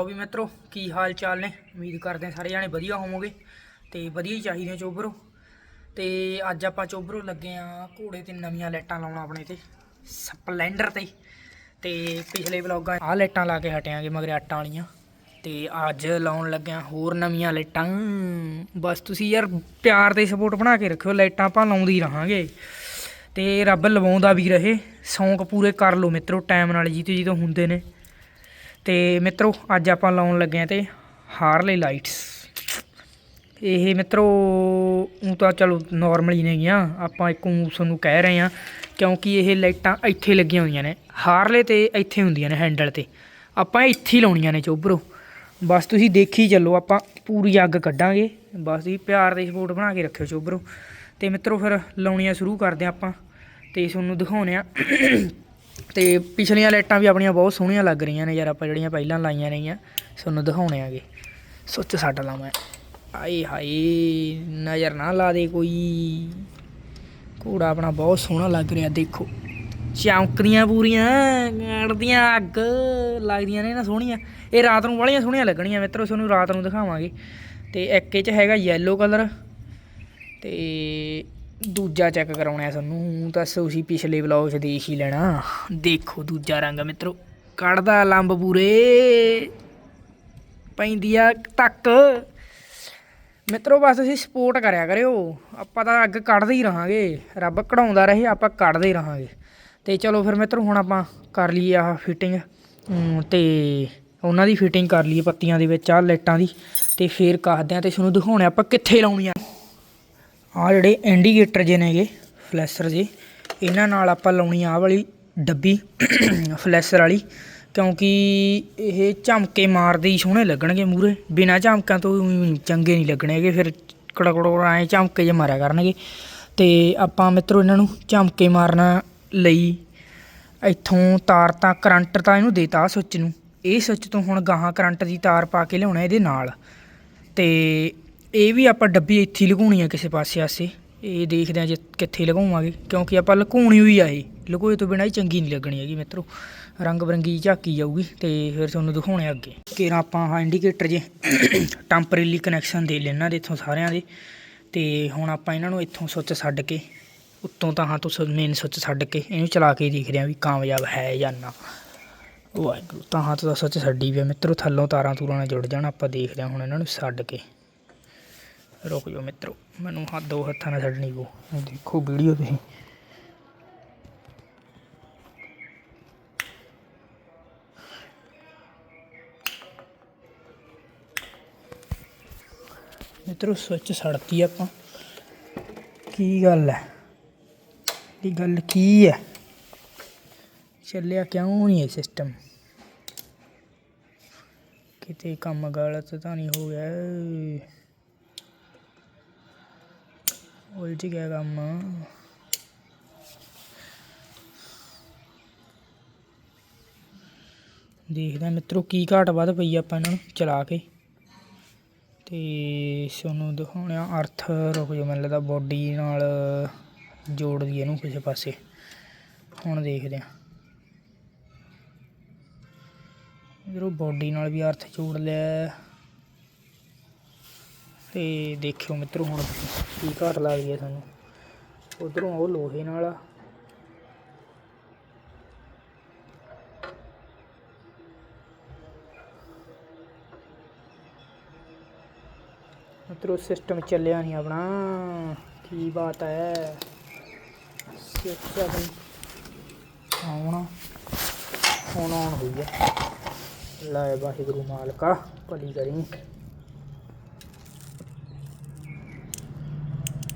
ਉਹ ਵੀ ਮਿੱਤਰੋ, ਕੀ ਹਾਲ ਚਾਲ ਨੇ? ਉਮੀਦ ਕਰਦੇ ਹਾਂ ਸਾਰੇ ਜਾਣੇ ਵਧੀਆ ਹੋਵੋਗੇ ਤੇ ਵਧੀਆ ਹੀ ਚਾਹੀਦੇ ਚੋਬਰੋ। ਤੇ ਅੱਜ ਆਪਾਂ ਚੋਬਰੋ ਲੱਗੇ ਆ ਘੋੜੇ ਤੇ ਨਵੀਆਂ ਲਾਈਟਾਂ ਲਾਉਣਾ ਆਪਣੇ ਤੇ, ਸਪਲੈਂਡਰ ਤੇ। ਤੇ ਪਿਛਲੇ ਵਲੌਗਾਂ ਆਹ ਲਾਈਟਾਂ ਲਾ ਕੇ ਹਟਿਆਂਗੇ ਮਗਰ ਆਟਾਂ ਵਾਲੀਆਂ। ਤੇ ਅੱਜ ਲਾਉਣ ਲੱਗਿਆ ਹੋਰ ਨਵੀਆਂ ਲਾਈਟਾਂ। ਬਸ ਤੁਸੀਂ ਯਾਰ ਪਿਆਰ ਤੇ ਸਪੋਰਟ ਬਣਾ ਕੇ ਰੱਖਿਓ, ਲਾਈਟਾਂ ਆਪਾਂ ਲਾਉਂਦੀ ਰਹਾਂਗੇ। ਤੇ ਰੱਬ ਲਵਾਉਂਦਾ ਵੀ ਰਹੇ, ਸ਼ੌਂਕ ਪੂਰੇ ਕਰ ਲਓ ਮਿੱਤਰੋ, ਟਾਈਮ ਨਾਲ ਜੀ ਤੇ ਜਦੋਂ ਹੁੰਦੇ ਨੇ। ਤੇ ਮਿੱਤਰੋ, ਅੱਜ ਆਪਾਂ ਲਾਉਣ ਲੱਗੇ ਆ ਤੇ ਹਾਰਲੇ ਲਾਈਟਸ ਇਹ ਮਿੱਤਰੋ ਉਹ ਤਾਂ ਚਲੋ ਨਾਰਮਲ ਹੀ ਨੇਗੀਆਂ ਆਪਾਂ ਇੱਕ ਊਂ ਤੁਹਾਨੂੰ ਕਹਿ ਰਹੇ ਆ ਕਿਉਂਕਿ ਇਹ ਲਾਈਟਾਂ ਇੱਥੇ ਲੱਗੀਆਂ ਹੋਈਆਂ ਨੇ। ਹਾਰਲੇ ਤੇ ਇੱਥੇ ਹੁੰਦੀਆਂ ਨੇ ਹੈਂਡਲ ਤੇ। ਆਪਾਂ ਇੱਥੇ ਹੀ ਲਾਉਣੀਆਂ ਨੇ ਚੋਬਰੋ। ਬਸ ਤੁਸੀਂ ਦੇਖੀ ਚੱਲੋ, ਆਪਾਂ ਪੂਰੀ ਅੱਗ ਕੱਢਾਂਗੇ। ਬਸ ਤੁਸੀਂ ਪਿਆਰ ਦੇ ਸਪੋਰਟ ਬਣਾ ਕੇ ਰੱਖਿਓ ਚੋਬਰੋ। ਤੇ ਮਿੱਤਰੋ, ਫਿਰ ਲਾਉਣੀਆਂ ਸ਼ੁਰੂ ਕਰਦੇ ਹਾਂ ਆਪਾਂ। ਤੇ ਤੁਹਾਨੂੰ ਦਿਖਾਉਣੇ ਆ ਤੇ ਪਿਛਲੀਆਂ ਲਾਈਟਾਂ ਵੀ ਆਪਣੀਆਂ ਬਹੁਤ ਸੋਹਣੀਆਂ ਲੱਗ ਰਹੀਆਂ ਨੇ ਯਾਰ, ਆਪਾਂ ਜਿਹੜੀਆਂ ਪਹਿਲਾਂ ਲਾਈਆਂ ਰਹੀਆਂ, ਤੁਹਾਨੂੰ ਦਿਖਾਉਣੇ ਆਗੇ। ਸੁੱਚ ਛੱਡ ਲਾਵਾਂ ਆਏ ਹਾਏ ਨਜ਼ਰ ਨਾ ਲਾ ਦੇ ਕੋਈ। ਘੋੜਾ ਆਪਣਾ ਬਹੁਤ ਸੋਹਣਾ ਲੱਗ ਰਿਹਾ, ਦੇਖੋ। ਚਮਕਦੀਆਂ ਪੂਰੀਆਂ, ਗੜਦੀਆਂ ਅੱਗ, ਲੱਗਦੀਆਂ ਨੇ ਨਾ ਸੋਹਣੀਆਂ। ਇਹ ਰਾਤ ਨੂੰ ਵਾਲੀਆਂ ਸੋਹਣੀਆਂ ਲੱਗਣੀਆਂ, ਮਿੱਤਰੋ, ਤੁਹਾਨੂੰ ਰਾਤ ਨੂੰ ਦਿਖਾਵਾਂਗੇ। ਤੇ ਇੱਕ ਇਹ ਚ ਹੈਗਾ ਯੈਲੋ ਕਲਰ ਤੇ ਦੂਜਾ ਚੈੱਕ ਕਰਾਉਣਾ ਸਾਨੂੰ ਤਾਂ ਤੁਸੀਂ ਪਿਛਲੇ ਵਲੌਗ 'ਚ ਦੇਖ ਹੀ ਲੈਣਾ। ਦੇਖੋ ਦੂਜਾ ਰੰਗ ਮਿੱਤਰੋ, ਕੱਢਦਾ ਲੰਬ ਪੂਰੇ। ਪੈਂਦੀ ਆ ਤੱਕ। ਮਿੱਤਰੋ ਬਸ ਅਸੀਂ ਸਪੋਰਟ ਕਰਿਆ ਕਰਿਓ। ਆਪਾਂ ਤਾਂ ਅੱਗ ਕੱਢਦੇ ਹੀ ਰਹਾਂਗੇ। ਰੱਬ ਕਢਾਉਂਦਾ ਰਹੇ, ਆਪਾਂ ਕੱਢਦੇ ਹੀ ਰਹਾਂਗੇ। ਤੇ ਚਲੋ ਫਿਰ ਮਿੱਤਰੋ, ਹੁਣ ਆਪਾਂ ਕਰ ਲਈਏ ਆਹ ਫਿਟਿੰਗ ਤੇ ਉਹਨਾਂ ਦੀ ਫਿਟਿੰਗ ਕਰ ਲਈਏ ਪੱਤੀਆਂ ਦੇ ਵਿੱਚ, ਆਹ ਲਾਈਟਾਂ ਦੀ। ਤੇ ਫੇਰ ਕੱਸਦੇ ਆ ਤੇ ਤੁਹਾਨੂੰ ਦਿਖਾਉਣੇ ਆਪਾਂ ਕਿੱਥੇ ਲਾਉਣੀਆਂ ਆ ਜਿਹੜੇ ਇੰਡੀਕੇਟਰ ਜੇ ਨੇਗੇ ਫਲੈਸ਼ਰ ਜੇ, ਇਹਨਾਂ ਨਾਲ ਆਪਾਂ ਲਾਉਣੀ ਆਹ ਵਾਲੀ ਡੱਬੀ ਫਲੈਸ਼ਰ ਵਾਲੀ, ਕਿਉਂਕਿ ਇਹ ਝਮਕੇ ਮਾਰਦੇ ਹੀ ਸੋਹਣੇ ਲੱਗਣਗੇ ਮੂਰੇ ਬਿਨਾ ਝਮਕਾਂ ਤੋਂ ਚੰਗੇ ਨਹੀਂ ਲੱਗਣੇ ਹੈਗੇ, ਫਿਰ ਕੜਕੜ ਐ ਝਮਕੇ ਜੇ ਮਾਰਿਆ ਕਰਨਗੇ। ਤੇ ਆਪਾਂ ਮਿੱਤਰੋ ਇਹਨਾਂ ਨੂੰ ਝਮਕੇ ਮਾਰਨ ਲਈ ਇੱਥੋਂ ਤਾਰ ਤਾਂ ਕਰੰਟ ਤਾਂ ਇਹਨੂੰ ਦੇਤਾ ਸੁੱਚ ਨੂੰ। ਇਹ ਸੁੱਚ ਤੋਂ ਹੁਣ ਗਾਹਾਂ ਕਰੰਟ ਦੀ ਤਾਰ ਪਾ ਕੇ ਲਿਆਉਣਾ ਇਹਦੇ ਨਾਲ। ਤੇ ਇਹ ਵੀ ਆਪਾਂ ਡੱਬੀ ਇੱਥੇ ਲਗਾਉਣੀ ਆ ਕਿਸੇ ਪਾਸੇ ਆਸੇ। ਇਹ ਦੇਖਦੇ ਆ ਜੇ ਕਿੱਥੇ ਲਗਾਵਾਂਗੇ, ਕਿਉਂਕਿ ਆਪਾਂ ਲਗਾਉਣੀ ਹੋਈ ਆ ਇਹ। ਲਗੋਏ ਤੋਂ ਬਿਨਾਂ ਹੀ ਚੰਗੀ ਨਹੀਂ ਲੱਗਣੀ ਹੈਗੀ ਮਿੱਤਰੋ। ਰੰਗ ਬਰੰਗੀ ਝਾਕੀ ਜਾਊਗੀ ਤੇ ਫਿਰ ਤੁਹਾਨੂੰ ਦਿਖਾਉਣੇ ਅੱਗੇ। ਕੇਰਾ ਆਪਾਂ ਆਹ ਇੰਡੀਕੇਟਰ ਜੇ ਟੈਂਪਰੇਰੀ ਕਨੈਕਸ਼ਨ ਦੇ ਲੈਣਾ ਦੇ ਇੱਥੋਂ ਸਾਰਿਆਂ ਦੇ। ਤੇ ਹੁਣ ਆਪਾਂ ਇਹਨਾਂ ਨੂੰ ਇੱਥੋਂ ਸੁੱਚ ਛੱਡ ਕੇ, ਉੱਤੋਂ ਤਾਂ ਹਾਂ ਤੋਂ ਮੇਨ ਸੁੱਚ ਛੱਡ ਕੇ ਇਹਨੂੰ ਚਲਾ ਕੇ ਦੇਖਦੇ ਆ ਵੀ ਕਾਮਯਾਬ ਹੈ ਜਾਂ ਨਾ। ਵਾਹਿਗੁਰੂ, ਤਾਂ ਹਾਂ ਤੋਂ ਸੁੱਚ ਛੱਡੀ ਪਿਆ ਮਿੱਤਰੋ, ਥੱਲੋਂ ਤਾਰਾਂ ਤੂਰਾਂ ਨਾਲ ਜੁੜ ਜਾਣ, ਆਪਾਂ ਦੇਖਦੇ ਹਾਂ ਹੁਣ ਇਹਨਾਂ ਨੂੰ ਛੱਡ ਕੇ। ਰੁਕ ਜਾਓ ਮਿੱਤਰੋ, ਮੈਨੂੰ ਹੱਥ ਦੋ ਹੱਥਾਂ ਨਾਲ ਛੱਡਣੀ ਪਊ। ਦੇਖੋ ਵੀਡੀਓ ਤੁਸੀਂ। ਮਿੱਤਰੋ, ਸਵਿੱਚ ਸੜਤੀ ਆਪਾਂ। ਕੀ ਗੱਲ ਹੈ ਇਹ ਗੱਲ ਕੀ ਹੈ ਚੱਲਿਆ ਕਿਉਂ ਨਹੀਂ ਇਹ ਸਿਸਟਮ ਕਿਤੇ ਕੰਮ ਗਲਤ ਤਾਂ ਨਹੀਂ ਹੋ ਗਿਆ। ਉਲਝ ਗਿਆ ਕੰਮ। ਦੇਖਦਾ ਮਿੱਤਰੋ ਕੀ ਘਾਟ ਵੱਧ ਪਈ ਆਪਾਂ ਇਹਨਾਂ ਨੂੰ ਚਲਾ ਕੇ। ਤੇ ਤੁਹਾਨੂੰ ਦਿਖਾਉਣਾ ਅਰਥ। ਰੁਕ ਜੋ ਮੈਨੂੰ ਲੱਗਦਾ ਬੋਡੀ ਨਾਲ ਜੋੜਦੀ ਇਹਨੂੰ ਕਿਸੇ ਪਾਸੇ। ਹੁਣ ਦੇਖਦੇ ਆ ਇਧਰੋਂ ਬੋਡੀ ਨਾਲ ਵੀ ਅਰਥ ਜੋੜ ਲਿਆ। ਤੇ ਦੇਖਿਓ ਮਿੱਤਰੋ ਹੁਣ ਕੀ ਘਾਟ ਰਹੀ ਹੈ ਤੁਹਾਨੂੰ ਉਧਰੋਂ ਉਹ ਲੋਹੇ ਨਾਲ ਆ। ਮਿੱਤਰੋ ਸਿਸਟਮ ਚੱਲਿਆ ਨਹੀਂ ਆਪਣਾ। ਕੀ ਬਾਤ ਹੈ। ਸਿਸਟਮ ਆਉਣਾ। ਹੁਣ ਆਉਣ ਹੋਈ ਹੈ ਲੈ ਵਾਹਿਗੁਰੂ ਮਾਲਕਾ, ਭਲੀ ਕਰੀ।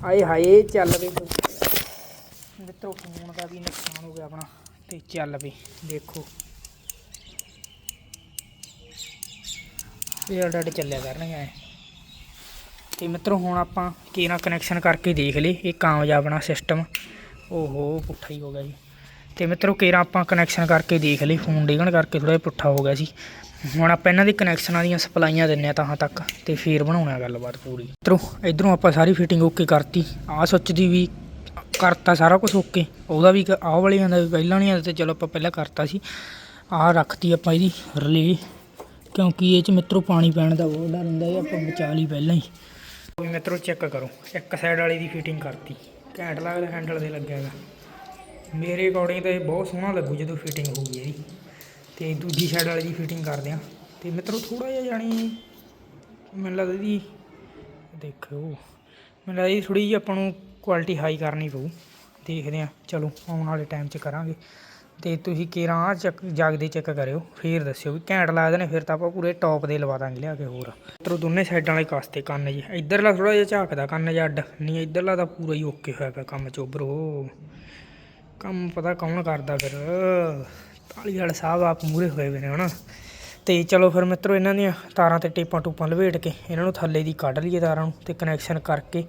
ਆਏ ਹਾਏ, ਚੱਲ ਵੀ ਮਿੱਤਰੋ, ਫੋਨ ਦਾ ਵੀ ਨੁਕਸਾਨ ਹੋ ਗਿਆ ਆਪਣਾ, ਤੇ ਚੱਲ ਵੀ, ਦੇਖੋ। ਇਹ ਡੱਡ ਚੱਲਿਆ ਕਰਨਗੇ ਐਂ। ਤੇ ਮਿੱਤਰੋ, ਹੁਣ ਆਪਾਂ ਕੀ ਨਾਲ ਕਨੈਕਸ਼ਨ ਕਰਕੇ ਦੇਖ ਲਈ ਇਹ ਕਾਮਯਾਬ ਆਪਣਾ ਸਿਸਟਮ ਓਹੋ, ਪੁੱਠਾ ਹੀ ਹੋ ਗਿਆ ਜੀ। ਤੇ ਮਿੱਤਰੋ ਕੇਰਾ ਆਪਾਂ ਕਨੈਕਸ਼ਨ ਕਰਕੇ ਦੇਖ ਲਈ ਫੋਨ ਡਿਗਣ ਕਰਕੇ ਥੋੜਾ ਜਿਹਾ ਪੁੱਠਾ ਹੋ ਗਿਆ ਸੀ ਹੁਣ ਆਪਾਂ ਇਹਨਾਂ ਦੀ ਕਨੈਕਸ਼ਨਾਂ ਦੀਆਂ ਸਪਲਾਈਆਂ ਦਿੰਨੇ ਆ ਤਾਂ ਤੱਕ ਤੇ ਫੇਰ ਬਣਾਉਣਾ ਗੱਲਬਾਤ ਪੂਰੀ। ਮਿੱਤਰੋ, ਇਧਰੋਂ ਆਪਾਂ ਸਾਰੀ ਫਿਟਿੰਗ ਓਕੇ ਕਰਤੀ। ਆਹ ਸੁੱਚ ਦੀ ਵੀ ਕਰਤਾ ਸਾਰਾ ਕੁਝ ਓਕੇ ਉਹਦਾ ਵੀ ਆਹ ਵਾਲੀਆਂ ਦਾ ਵੀ ਪਹਿਲਾਂ ਨਹੀਂ ਤੇ ਚਲੋ ਆਪਾਂ ਪਹਿਲਾਂ ਕਰਤਾ ਸੀ। ਆਹ ਰੱਖਤੀ ਆਪਾਂ ਇਹਦੀ ਰਲੇ ਕਿਉਂਕਿ ਇਹ ਚ ਮਿੱਤਰੋ ਪਾਣੀ ਪੈਣ ਦਾ ਬਹੁਤ ਡਰ ਹੁੰਦਾ ਇਹ ਆਪਾਂ ਬਚਾ ਲਈ ਪਹਿਲਾਂ ਹੀ। ਵੀ ਮਿੱਤਰੋ ਚੈੱਕ ਕਰੋ, ਇੱਕ ਸਾਈਡ ਵਾਲੀ ਦੀ ਫਿਟਿੰਗ ਕਰਤੀ। ਘੈਂਟ ਲੱਗਦਾ ਹੈਂਡਲ ਦੇ ਲੱਗਿਆ ਹੈਗਾ। ਮੇਰੇ ਅਕੋਰਡਿੰਗ ਤਾਂ ਇਹ ਬਹੁਤ ਸੋਹਣਾ ਲੱਗੂ ਜਦੋਂ ਫਿਟਿੰਗ ਹੋਊਗੀ ਇਹਦੀ। ਤੇ ਦੂਜੀ ਸਾਈਡ ਵਾਲੀ ਦੀ ਫਿਟਿੰਗ ਕਰਦੇ ਆ। ਤੇ ਮਿੱਤਰੋ ਥੋੜਾ ਜਿਹਾ ਜਾਣੀ ਮੈਨੂੰ ਲੱਗਦਾ ਇਹਦੀ ਦੇਖੋ, ਮੈਨੂੰ ਲੱਗਦਾ ਇਹ ਥੋੜੀ ਜਿਹੀ ਆਪਾਂ ਨੂੰ ਕੁਆਲਿਟੀ ਹਾਈ ਕਰਨੀ ਪਊ। ਦੇਖਦੇ ਆ ਚਲੋ, ਆਉਣ ਵਾਲੇ ਟਾਈਮ 'ਚ ਕਰਾਂਗੇ। ਤੇ ਤੁਸੀਂ ਕੇਰਾਂ ਆਹ ਚੱਕ, ਜਾਗਦੇ ਚੈੱਕ ਕਰਿਓ, ਫੇਰ ਦੱਸਿਓ ਵੀ ਘੈਂਟ ਲੱਗਦੇ ਨੇ ਫਿਰ ਤਾਂ ਆਪਾਂ ਪੂਰੇ ਟੌਪ ਦੇ ਲਵਾ ਦਾਂਗੇ, ਲਿਆ ਕੇ ਹੋਰ। ਮਿੱਤਰੋ, ਦੋਨੇ ਸਾਈਡਾਂ ਵਾਲੇ ਕਾਸਤੇ ਕੰਨ ਜੀ। ਇੱਧਰਲਾ ਥੋੜਾ ਜਿਹਾ ਝਾਕਦਾ ਕੰਨ ਜਿਹਾ ਅੱਡ, ਨਹੀਂ, ਇੱਧਰਲਾ ਤਾਂ ਪੂਰਾ ਹੀ ਓਕੇ ਹੋਇਆ ਪਿਆ ਕੰਮ ਚੋਬਰੋ ਕੰਮ ਪਤਾ ਕੌਣ ਕਰਦਾ ਫਿਰ? ਤਾਲੀ ਵਾਲੇ ਸਾਹਿਬ ਆਪ ਮੂਰੇ ਹੋਏ ਵੇ ਨੇ ਹਨਾ। ਤੇ ਚਲੋ ਫਿਰ ਮਿੱਤਰੋ, ਇਹਨਾਂ ਦੀਆਂ ਤਾਰਾਂ ਤੇ ਟੇਪਾਂ ਟੂਪਾਂ ਲਵੇਟ ਕੇ ਇਹਨਾਂ ਨੂੰ ਥੱਲੇ ਦੀ ਕੱਢ ਲਈਏ ਤਾਰਾਂ ਨੂੰ ਤੇ ਕਨੈਕਸ਼ਨ ਕਰਕੇ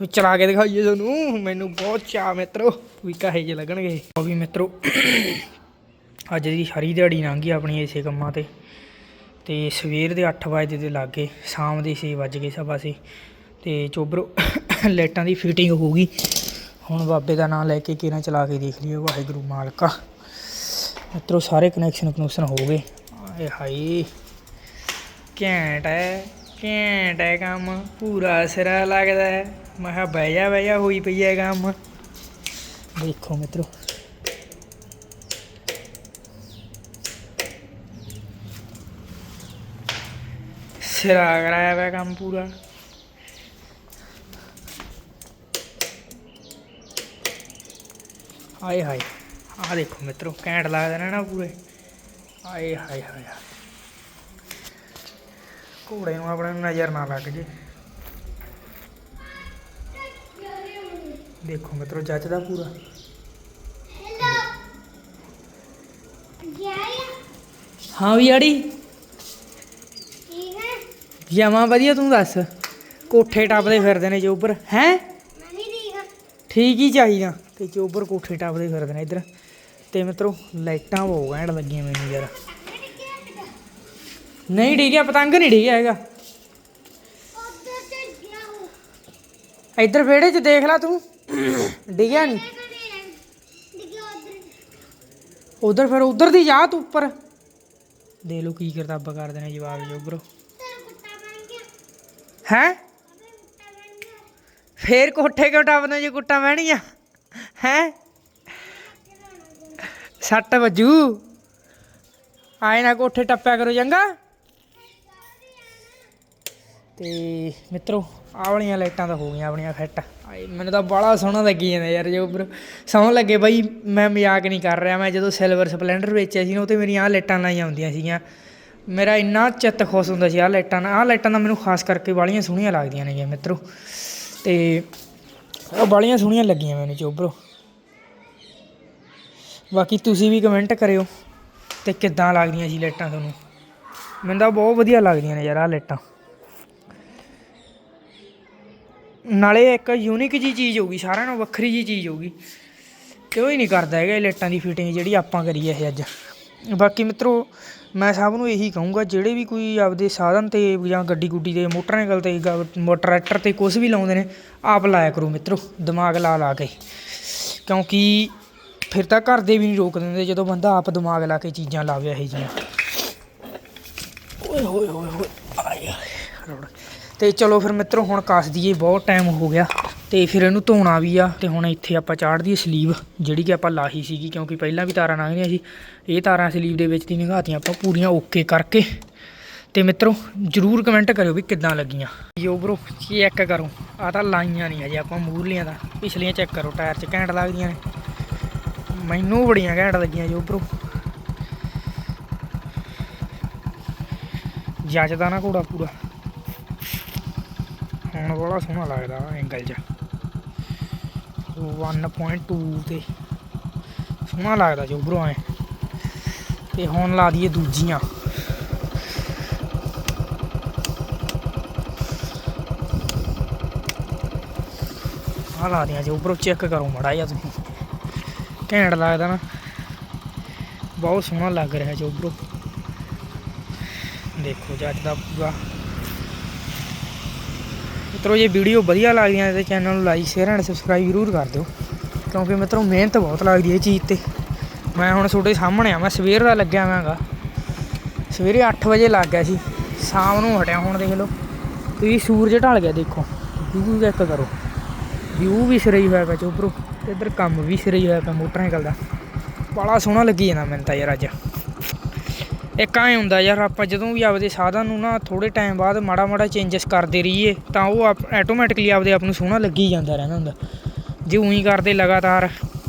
ਵੀ ਚਲਾ ਕੇ ਦਿਖਾਈਏ ਤੁਹਾਨੂੰ। ਮੈਨੂੰ ਬਹੁਤ ਚਾਅ ਮਿੱਤਰੋ, ਵੀ ਕਾਹੇ ਜੇ ਲੱਗਣਗੇ। ਉਹ ਵੀ ਮਿੱਤਰੋ, ਅੱਜ ਦੀ ਸਾਰੀ ਦਿਹਾੜੀ ਲੰਘ ਗਈ ਆਪਣੀ ਇਸੇ ਕੰਮਾਂ ਤੇ। ਤੇ ਸਵੇਰ ਦੇ 8 ਵਜੇ ਦੇ ਲਾਗੇ, ਸ਼ਾਮ ਦੇ 6 ਵਜ ਗਏ ਸਭਾ ਸੀ ਤੇ ਚੋਬਰੋ, ਲਾਈਟਾਂ ਦੀ ਫਿਟਿੰਗ ਹੋ ਗਈ। ਹੁਣ ਬਾਬੇ ਦਾ ਨਾਮ ਲੈ ਕੇ ਕਿਹਨਾਂ ਚਲਾ ਕੇ ਦੇਖ ਲਈਏ, ਵਾਹਿਗੁਰੂ ਮਾਲਕਾ। ਮਿੱਤਰੋ, ਸਾਰੇ ਕਨੈਕਸ਼ਨ ਕਨੈਕਸ਼ਨ ਹੋ ਗਏ। ਆਏ ਹਾਏ, ਘੈਂਟ ਹੈ ਘੈਂਟ ਹੈ ਕੰਮ, ਪੂਰਾ ਸਿਰਾ ਲੱਗਦਾ ਹੈ ਮੈਂ ਕਿਹਾ, ਬਹਿ ਜਾ ਬਹਿ ਜਾ, ਹੋਈ ਪਈ ਹੈ ਕੰਮ। ਦੇਖੋ ਮਿੱਤਰੋ। ਸਿਰਾ ਕਰਾਇਆ ਹੋਇਆ ਕੰਮ ਪੂਰਾ। ਹਾਏ ਹਾਏ। ਆ ਦੇਖੋ ਮਿੱਤਰੋ ਘੈਂਟ ਲੱਗਦਾ ਨਾ ਨਾ ਪੂਰੇ। ਆਏ ਹਾਏ ਹਾਏ। ਘੋੜੇ ਨੂੰ ਆਪਣੇ ਨਜ਼ਰ ਨਾ ਲੱਗ ਜੇ। ਦੇਖੋ ਮਿੱਤਰੋ ਜੱਜਦਾ ਪੂਰਾ। ਹਾਂ ਵੀ ਆੜੀ ਜਮਾ ਵਧੀਆ ਤੂੰ ਦੱਸ। ਕੋਠੇ ਟੱਪਦੇ ਫਿਰਦੇ ਨੇ ਚੋਬਰ ਹੈ? ਠੀਕ ਹੀ ਚਾਹੀਦਾ। ਤੇ ਚੋਬਰ ਕੋਠੇ ਟੱਪਦੇ ਫਿਰਦੇ ਨੇ ਇੱਧਰ, ਤੇ ਮਿੱਤਰੋ, ਲਾਈਟਾਂ ਬਹੁਤ ਘੈਂਟ ਲੱਗੀਆਂ ਮੈਨੂੰ ਯਾਰ। ਨਹੀਂ ਡਿੱਗਿਆ ਪਤੰਗ ਨਹੀਂ ਡਿੱਗਿਆ ਹੈਗਾ। ਇੱਧਰ ਵਿਹੜੇ 'ਚ ਦੇਖ ਲੈ ਤੂੰ। ਡਿੱਗਿਆ ਨਹੀਂ ਉਧਰ ਫਿਰ, ਉਧਰ ਦੀ ਜਾ ਤੂੰ ਉੱਪਰ। ਦੇ ਲੋ ਕੀ ਕਰਤੱਬ ਕਰਦੇ ਨੇ ਜਵਾਬ ਜੋਬਰੋ ਹੈ? ਫੇਰ ਕੋਠੇ ਕਿਉਂ ਟੱਪਦੇ ਜੇ ਕੁੱਟਾਂ ਬਹਿਣੀਆਂ? ਹੈ? ਸੱਟ ਵੱਜੂ। ਆਏ ਨਾ ਕੋਠੇ ਟੱਪਿਆ ਕਰੋ ਚੰਗਾ ਤੇ ਮਿੱਤਰੋ, ਆਹ ਵਾਲੀਆਂ ਲਾਈਟਾਂ ਤਾਂ ਹੋ ਗਈਆਂ ਆਪਣੀਆਂ ਫਿੱਟ। ਆਏ, ਮੈਨੂੰ ਤਾਂ ਬੜਾ ਸੋਹਣਾ ਲੱਗੀ ਜਾਂਦਾ ਯਾਰ ਜੋ ਉੱਪਰ ਸੌਣ ਲੱਗੇ ਬਾਈ, ਮੈਂ ਮਜ਼ਾਕ ਨਹੀਂ ਕਰ ਰਿਹਾ। ਮੈਂ ਜਦੋਂ ਸਿਲਵਰ ਸਪਲੈਂਡਰ ਵੇਚਿਆ ਸੀ ਨਾ ਉਹ ਤੇ ਮੇਰੀਆਂ ਆਹ ਲਾਈਟਾਂ ਲਾਈਆਂ ਹੁੰਦੀਆਂ ਸੀਗੀਆਂ। ਮੇਰਾ ਇੰਨਾ ਚਿੱਤ ਖੁਸ਼ ਹੁੰਦਾ ਸੀ ਆਹ ਲਾਈਟਾਂ ਨਾਲ। ਆਹ ਲਾਈਟਾਂ ਤਾਂ ਮੈਨੂੰ ਖਾਸ ਕਰਕੇ ਵਾਲੀਆਂ ਸੋਹਣੀਆਂ ਲੱਗਦੀਆਂ ਨੇ ਮਿੱਤਰੋ। ਤੇ ਉਹ ਬਾਲੀਆਂ ਸੋਹਣੀਆਂ ਲੱਗੀਆਂ ਮੈਨੂੰ ਚੋਬਰੋ ਬਾਕੀ ਤੁਸੀਂ ਵੀ ਕਮੈਂਟ ਕਰਿਓ ਤੇ ਕਿੱਦਾਂ ਲੱਗਦੀਆਂ ਸੀ ਲਾਈਟਾਂ ਤੁਹਾਨੂੰ? ਮੈਨੂੰ ਤਾਂ ਬਹੁਤ ਵਧੀਆ ਲੱਗਦੀਆਂ ਨੇ ਯਾਰ ਆਹ ਲਾਈਟਾਂ। ਨਾਲੇ ਇੱਕ ਯੂਨੀਕ ਜੀ ਚੀਜ਼ ਹੋਊਗੀ, ਸਾਰਿਆਂ ਨਾਲੋਂ ਵੱਖਰੀ ਜੀ ਚੀਜ਼ ਹੋਊਗੀ। ਤੇ ਉਹ ਹੀ ਨਹੀਂ ਕਰਦਾ ਹੈਗਾ ਇਹ ਲਾਈਟਾਂ ਦੀ ਫਿਟਿੰਗ ਜਿਹੜੀ ਆਪਾਂ ਕਰੀ ਇਹ ਅੱਜ। ਬਾਕੀ ਮਿੱਤਰੋ ਮੈਂ ਸਭ ਨੂੰ ਇਹੀ ਕਹੂੰਗਾ, ਜਿਹੜੇ ਵੀ ਕੋਈ ਆਪਦੇ ਸਾਧਨ ਤੇ ਜਾਂ ਗੱਡੀ ਗੁੱਡੀ ਤੇ ਮੋਟਰਸਾਈਕਲ ਤੇ ਗ- ਟਰੈਕਟਰ ਤੇ ਕੁਛ ਵੀ ਲਾਉਂਦੇ ਨੇ, ਆਪ ਲਾਇਆ ਕਰੋ ਮਿੱਤਰੋ, ਦਿਮਾਗ ਲਾ ਲਾ ਕੇ। ਕਿਉਂਕਿ ਫਿਰ ਤਾਂ ਘਰ ਦੇ ਵੀ ਨਹੀਂ ਰੋਕ ਦਿੰਦੇ, ਜਦੋਂ ਬੰਦਾ ਆਪ ਦਿਮਾਗ ਲਾ ਕੇ ਚੀਜ਼ਾਂ ਲਾਵੇ ਇਹ ਜਿਹੀਆਂ। ਓਏ, ਹੋਏ ਹੋਏ ਹੋਏ, ਆਏ ਤੇ ਚਲੋ ਫਿਰ ਮਿੱਤਰੋ, ਹੁਣ ਕੱਸ ਦਈਏ, ਬਹੁਤ ਟਾਈਮ ਹੋ ਗਿਆ। ਤੇ ਫਿਰ ਇਹਨੂੰ ਧੋਣਾ ਵੀ ਆ ਤੇ ਹੁਣ ਇੱਥੇ ਆਪਾਂ ਚਾੜ ਦਈਏ ਸਲੀਵ ਜਿਹੜੀ ਕਿ ਆਪਾਂ ਲਾਹੀ ਸੀਗੀ, ਕਿਉਂਕਿ ਪਹਿਲਾਂ ਵੀ ਤਾਰਾਂ ਲੰਘਦੀਆਂ ਸੀ। ਇਹ ਤਾਰਾਂ ਸਲੀਵ ਦੇ ਵਿੱਚ ਦੀ ਨਿਗਾਹਤੀਆਂ ਆਪਾਂ ਪੂਰੀਆਂ ਓਕੇ ਕਰਕੇ। ਤੇ ਮਿੱਤਰੋ, ਜਰੂਰ ਕਮੈਂਟ ਕਰਿਓ ਵੀ ਕਿੱਦਾਂ ਲੱਗੀਆਂ। ਯੋ ਬ్రో ਚੈੱਕ ਕਰੋ। ਆ ਤਾਂ ਲਾਈਆਂ ਨਹੀਂ ਹਜੇ ਆਪਾਂ ਮੂਰਲੀਆਂ ਦਾ ਪਿਛਲੀਆਂ ਚੈੱਕ ਕਰੋ, ਟਾਇਰ 'ਚ ਘੈਂਟ ਲੱਗਦੀਆਂ ਨੇ। ਮੈਨੂੰ ਬੜੀਆਂ ਘੈਂਟ ਲੱਗੀਆਂ ਜੋ ਬ్రో ਜੱਜਦਾ ਨਾ ਘੋੜਾ ਪੂਰਾ। ਹੁਣ ਬੜਾ ਸੋਹਣਾ ਲੱਗਦਾ ਐਂਗਲ 'ਚ। 1.2 ਤੇ ਸੋਹਣਾ ਲੱਗਦਾ ਜੋ ਉਧਰੋਂ ਐ ਤੇ ਹੁਣ ਲਾ ਦਈਏ ਦੂਜੀਆਂ। ਆ ਲਾ ਦਿਆਂ ਜੋ ਉਪਰੋਂ ਚੈੱਕ ਕਰੋ ਮੜਾ ਜਾਂ ਤੁਸੀਂ। ਘੈਂਟ ਲੱਗਦਾ ਨਾ। ਬਹੁਤ ਸੋਹਣਾ ਲੱਗ ਰਿਹਾ ਜੋ ਉਪਰੋਂ। ਦੇਖੋ ਜੱਜ ਦਾ ਪੂਰਾ। ਮਿੱਤਰੋ, ਜੇ ਵੀਡੀਓ ਵਧੀਆ ਲੱਗਦੀ ਹੈ ਤੇ ਚੈਨਲ ਨੂੰ ਲਾਈਕ ਸ਼ੇਅਰ ਐਂਡ ਸਬਸਕ੍ਰਾਈਬ ਜ਼ਰੂਰ ਕਰ ਦਿਓ। ਕਿਉਂਕਿ ਮਿੱਤਰੋ, ਮਿਹਨਤ ਬਹੁਤ ਲੱਗਦੀ ਹੈ ਇਹ ਚੀਜ਼ ਤੇ। ਮੈਂ ਹੁਣ ਤੁਹਾਡੇ ਸਾਹਮਣੇ ਆ, ਮੈਂ ਸਵੇਰ ਦਾ ਲੱਗਿਆ ਹੋਇਆਗਾ ਸਵੇਰੇ 8 ਵਜੇ ਲੱਗ ਗਿਆ ਸੀ। ਸ਼ਾਮ ਨੂੰ ਹਟਿਆ, ਹੁਣ ਦੇਖ ਲਓ। ਤੁਸੀਂ ਸੂਰਜ ਢਲ ਗਿਆ, ਦੇਖੋ। ਵਿਊ ਚੈੱਕ ਕਰੋ। ਵਿਊ ਵੀ ਸਿਰੇ ਹੀ ਹੋਇਆ ਪਿਆ ਚੋਬਰੋ ਤੇ ਇੱਧਰ ਕੰਮ ਵੀ ਸਿਰੇ ਹੀ ਹੋਇਆ ਪਿਆ, ਮੋਟਰਸਾਈਕਲ ਦਾ। ਬੜਾ ਸੋਹਣਾ ਲੱਗੀ ਜਾਂਦਾ ਮੈਨੂੰ ਤਾਂ ਯਾਰ ਅੱਜ। ਇੱਕ ਐਂ ਹੁੰਦਾ ਯਾਰ, ਆਪਾਂ ਜਦੋਂ ਵੀ ਆਪਦੇ ਸਾਧਨ ਨੂੰ ਨਾ ਥੋੜੇ ਟਾਈਮ ਬਾਅਦ ਮਾੜਾ ਮਾੜਾ ਚੇਂਜਸ ਕਰਦੇ ਰਹੀਏ, ਤਾਂ ਉਹ ਆਟੋਮੈਟਿਕਲੀ ਆਪਦੇ ਆਪ ਨੂੰ ਸੋਹਣਾ ਲੱਗੀ ਜਾਂਦਾ ਰਹਿੰਦਾ ਹੁੰਦਾ। ਜੇ ਉਹੀ ਕਰਦੇ ਲਗਾਤਾਰ,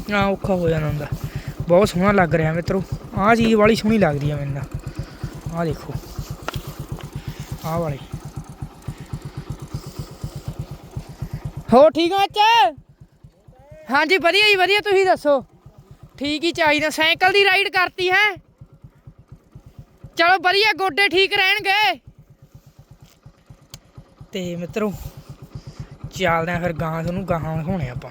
ਨਾ ਔਖਾ ਹੋ ਜਾਂਦਾ ਹੁੰਦਾ। ਬਹੁਤ ਸੋਹਣਾ ਲੱਗ ਰਿਹਾ ਮਿੱਤਰੋ। ਆਹ ਚੀਜ਼ ਵਾਲੀ ਸੋਹਣੀ ਲੱਗਦੀ ਆ ਮੈਨੂੰ ਤਾਂ। ਆਹ ਦੇਖੋ। ਆਹ ਵਾਲੀ। ਹੋ ਠੀਕ ਆ ਅੱਛਾ ਹਾਂਜੀ, ਵਧੀਆ ਜੀ, ਵਧੀਆ, ਤੁਸੀਂ ਦੱਸੋ? ਠੀਕ ਹੀ ਚਾਹੀਦਾ। ਸਾਈਕਲ ਦੀ ਰਾਈਡ ਕਰਤੀ ਹੈ? ਚਲੋ ਵਧੀਆ, ਗੋਡੇ ਠੀਕ ਰਹਿਣਗੇ। ਤੇ ਮਿੱਤਰੋ, ਚੱਲਦੇ ਆ ਫਿਰ ਗਾਂ ਤੁਹਾਨੂੰ ਗਾਹਾਂ ਦਿਖਾਉਣੇ ਆਪਾਂ।